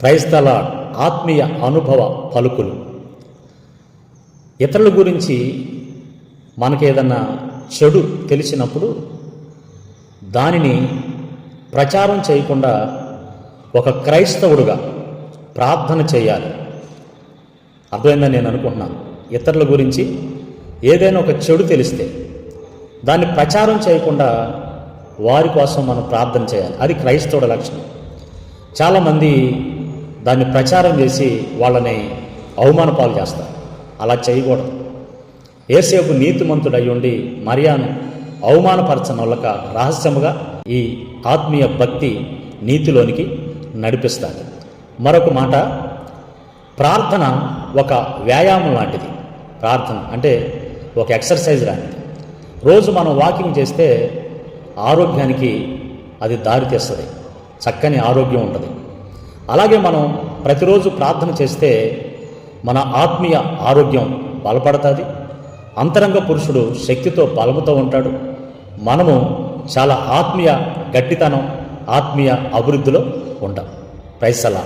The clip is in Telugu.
క్రైస్తల ఆత్మీయ అనుభవ పలుకులు. ఇతరుల గురించి మనకేదన్నా చెడు తెలిసినప్పుడు దానిని ప్రచారం చేయకుండా ఒక క్రైస్తవుడుగా ప్రార్థన చేయాలి. అర్థమైందని నేను అనుకుంటున్నాను? ఇతరుల గురించి ఏదైనా ఒక చెడు తెలిస్తే దాన్ని ప్రచారం చేయకుండా వారి కోసం మనం ప్రార్థన చేయాలి. అది క్రైస్తవుడి లక్షణం. చాలామంది దాన్ని ప్రచారం చేసి వాళ్ళని అవమానపాలు చేస్తారు. అలా చేయకూడదు. ఏసేపు నీతిమంతుడై ఉండి మరియాను అవమానపరచనొల్లక రహస్యముగా ఈ ఆత్మీయ భక్తి నీతిలోనికి నడిపిస్తారు మరొక మాట ప్రార్థన ఒక వ్యాయామం లాంటిది. ప్రార్థన అంటే ఒక ఎక్సర్సైజ్ లాంటిది. రోజు మనం వాకింగ్ చేస్తే ఆరోగ్యానికి అది దారితీస్తుంది చక్కని ఆరోగ్యం ఉంటుంది. అలాగే మనం ప్రతిరోజు ప్రార్థన చేస్తే మన ఆత్మీయ ఆరోగ్యం బలపడుతుంది. అంతరంగ పురుషుడు శక్తితో బలముతో ఉంటాడు. మనము చాలా ఆత్మీయ గట్టితనం ఆత్మీయ అభివృద్ధిలో ఉంటాం. ప్రైసలా